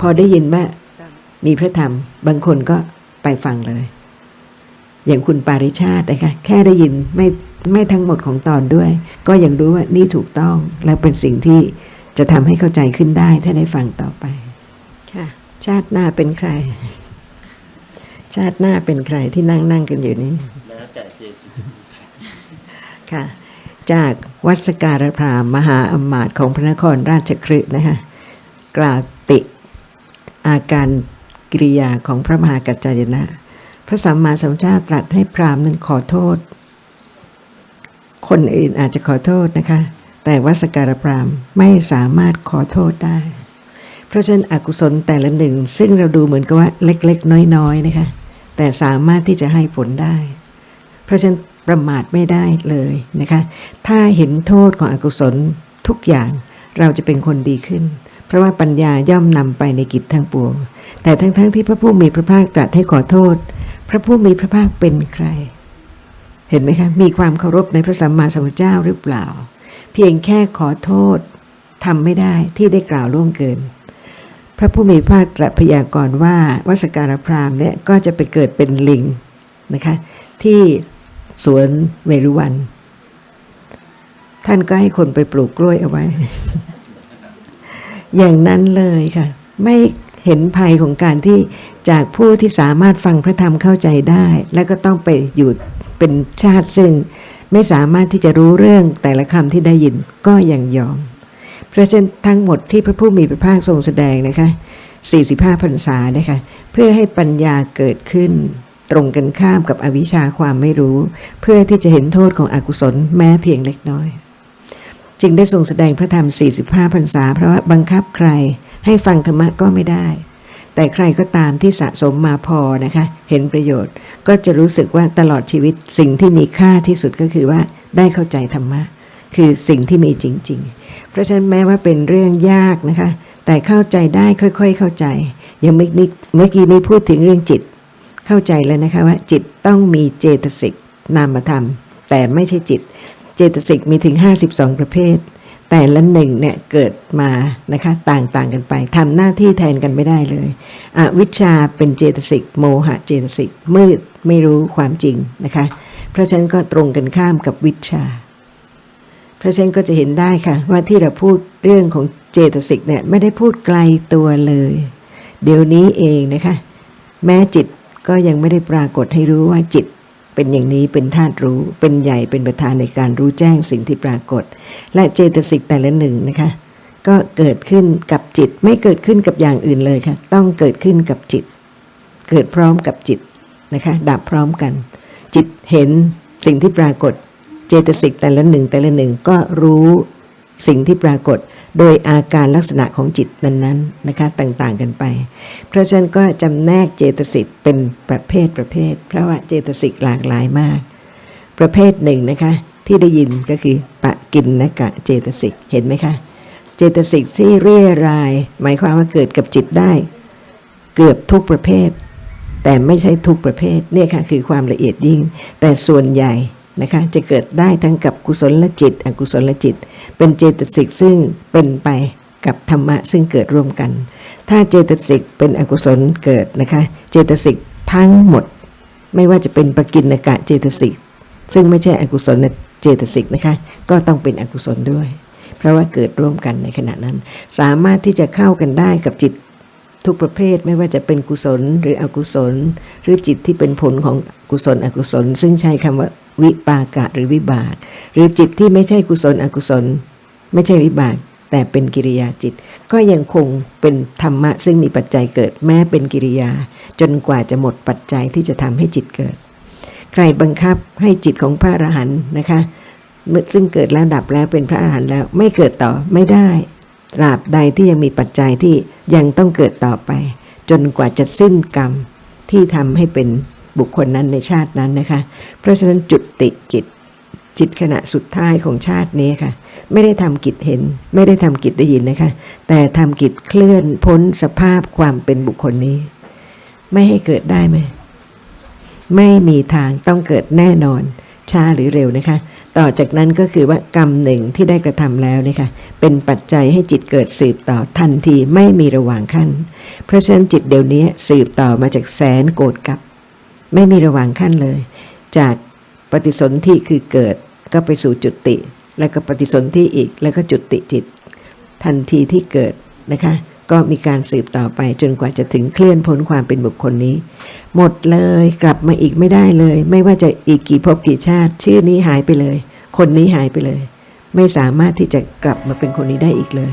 พอได้ยินว่ามีพระธรรม บางคนก็ไปฟังเลย อย่างคุณปาริชาตินะคะแค่ได้ยินไม่ไม่ทั้งหมดของตอนด้วย ก็ยังรู้ว่านี่ถูกต้องและเป็นสิ่งที่จะทำให้เข้าใจขึ้นได้ถ้าได้ฟังต่อไป ค่ะ ชาติหน้าเป็นใคร ชาติหน้าเป็นใครที่นั่งนั่งกันอยู่นี้แล้วแต่เจสิกค่ะ จากวัดสการพรามมหาอำมาตย์ของพระนครราชคฤห์นะคะกล่าวติ อาการกิริยาของพระมหากัจจายนะ พระสัมมาสัมพุทธเจ้าตรัสให้พราหมณ์นั้นขอโทษ คนอื่นอาจจะขอโทษนะคะ แต่วัสการพรามณ์ไม่สามารถขอโทษได้ เพราะฉะนั้นอกุศลแต่ละหนึ่ง ซึ่งเราดูเหมือนกับว่าเล็กๆ น้อยๆนะคะ แต่สามารถที่จะให้ผลได้ เพราะฉะนั้นประมาทไม่ได้เลยนะคะ ถ้าเห็นโทษของอกุศลทุกอย่างเราจะเป็นคนดีขึ้น เพราะว่าปัญญาย่อมนำไปในกิจทั้งปวง แต่ทั้งๆทที่พระผู้มีพระภาคตรัสให้ขอโทษ พระผู้มีพระภาคเป็นใคร เห็นไหมคะ มีความเคารพในพระสัมมาสัมพุทธเจ้าหรือเปล่า เพียงแค่ขอโทษทำไม่ได้ที่ได้กล่าวล่วงเกิน พระผู้มีพระภาคตรัสพยากรณ์ว่าวัสการพราหมณ์เนี่ยก็จะไปเกิดเป็นลิงนะคะที่สวนเวรุวัน ท่านก็ให้คนไปปลูกกล้วยเอาไว้ อย่างนั้นเลยค่ะ ไม่เห็นภัยของการที่จากผู้ที่สามารถฟังพระธรรมเข้าใจได้ แล้วก็ต้องไปอยู่เป็นชาติซึ่ง ไม่สามารถที่จะรู้เรื่องแต่ละคำที่ได้ยินก็ยังยอม เพราะฉะนั้นทั้งหมดที่พระผู้มีพระภาคทรงแสดงนะคะ 45พรรษานะคะเพื่อให้ปัญญาเกิดขึ้น ตรงกันข้ามกับอวิชชาความไม่รู้ เพื่อที่จะเห็นโทษของอกุศลแม้เพียงเล็กน้อย จึงได้ทรงแสดงพระธรรม 45พรรษา เพราะว่าบังคับใครให้ฟังธรรมะก็ไม่ได้ แต่ใครก็ตามที่สะสมมาพอนะคะ เห็นประโยชน์ ก็จะรู้สึกว่าตลอดชีวิตสิ่งที่มีค่าที่สุดก็คือว่าได้เข้าใจธรรมะ คือสิ่งที่มีจริง ๆ เพราะฉะนั้นแม้ว่าเป็นเรื่องยากนะคะ แต่เข้าใจได้ค่อยๆเข้าใจยังเมื่อกี้นี้พูดถึงเรื่องจิต เข้าใจแล้วนะคะว่าจิตต้องมีเจตสิกนามธรรม แต่ไม่ใช่จิต จตสิกมีถึง 52 ประเภท แต่ละหนึ่งเนี่ยเกิดมานะคะต่างๆกันไปทำหน้าที่แทนกันไม่ได้เลยอวิชชาเป็นเจตสิกโมหะเจตสิกมืดไม่รู้ความจริงนะคะเพราะฉะนั้นก็ตรงกันข้ามกับวิชา เพราะฉะนั้นก็จะเห็นได้ค่ะ ว่าที่เราพูดเรื่องของเจตสิกเนี่ยไม่ได้พูดไกลตัวเลย เดี๋ยวนี้เองนะคะ แม้จิตก็ยังไม่ได้ปรากฏให้รู้ว่าจิต เป็นอย่างนี้เป็นธาตุรู้เป็นใหญ่เป็นประธานในการรู้แจ้งสิ่งที่ปรากฏ และเจตสิกแต่ละหนึ่งนะคะ ก็เกิดขึ้นกับจิตไม่เกิดขึ้นกับอย่างอื่นเลยค่ะ ต้องเกิดขึ้นกับจิต เกิดพร้อมกับจิตนะคะดับพร้อมกัน จิตเห็นสิ่งที่ปรากฏ เจตสิกแต่ละหนึ่งแต่ละหนึ่งก็รู้สิ่งที่ปรากฏ โดยอาการลักษณะของจิตนั้นๆนะคะต่างๆกันไป เพราะฉะนั้นก็จำแนกเจตสิกเป็นประเภทประเภท เพราะว่าเจตสิกหลากหลายมาก ประเภทหนึ่งนะคะที่ได้ยินก็คือปะกินนะกะเจตสิกเห็นไหมคะ เจตสิกที่เรียราย หมายความว่าเกิดกับจิตได้ เกือบทุกประเภท แต่ไม่ใช่ทุกประเภทเนี่ยค่ะคือความละเอียดยิ่ง แต่ส่วนใหญ่ นะคะจะเกิดได้ทั้งกับกุศลจิต อกุศลจิต เป็นเจตสิกซึ่งเป็นไปกับธรรมะซึ่งเกิดร่วมกัน ถ้าเจตสิกเป็นอกุศลเกิดนะคะเจตสิกทั้งหมด ไม่ว่าจะเป็นปกินกะเจตสิกซึ่งไม่ใช่อกุศลเจตสิกนะคะก็ต้องเป็นอกุศลด้วย เพราะว่าเกิดร่วมกันในขณะนั้น สามารถที่จะเข้ากันได้กับจิต ทุกประเภทไม่ว่าจะเป็นกุศลหรืออกุศล หรือจิตที่เป็นผลของกุศลอกุศล ซึ่งใช้คำว่าวิปากะหรือวิบาก หรือจิตที่ไม่ใช่กุศลอกุศล ไม่ใช่วิบาก แต่เป็นกิริยาจิต ก็ยังคงเป็นธรรมะ ซึ่งมีปัจจัยเกิดแม้เป็นกิริยา จนกว่าจะหมดปัจจัยที่จะทำให้จิตเกิด ใครบังคับให้จิตของพระอรหันต์นะคะซึ่งเกิดแล้วดับแล้วเป็นพระอรหันต์แล้วไม่เกิดต่อไม่ได้ ตราบใดที่ยังมีปัจจัยที่ยังต้องเกิดต่อไป จนกว่าจะสิ้นกรรมที่ทำให้เป็นบุคคลนั้นในชาตินั้นนะคะ เพราะฉะนั้นจุดติจิต จิตขณะสุดท้ายของชาตินี้ค่ะ ไม่ได้ทำกิจเห็น ไม่ได้ทำกิจได้ยินนะคะ แต่ทำกิจเคลื่อนพ้นสภาพความเป็นบุคคลนี้ ไม่ให้เกิดได้ไหมไม่มีทางต้องเกิดแน่นอนช้าหรือเร็วนะคะ ต่อจากนั้นก็คือว่ากรรมหนึ่งที่ได้กระทำแล้วนี่ค่ะเป็นปัจจัยให้จิตเกิดสืบต่อทันทีไม่มีระหว่างขั้น เพราะฉะนั้นจิตเดี๋ยวนี้สืบต่อมาจากแสนโกรธกับ ไม่มีระหว่างขั้นเลย จากปฏิสนธิคือเกิดก็ไปสู่จุติ แล้วก็ปฏิสนธิอีกแล้วก็จุติจิต ทันทีที่เกิดนะคะ ก็มีการสืบต่อไปจนกว่าจะถึงเคลื่อนพ้นความเป็นบุคคลนี้ หมดเลยกลับมาอีกไม่ได้เลย ไม่ว่าจะอีกกี่ภพกี่ชาติ ชื่อนี้หายไปเลย คนนี้หายไปเลย ไม่สามารถที่จะกลับมาเป็นคนนี้ได้อีกเลย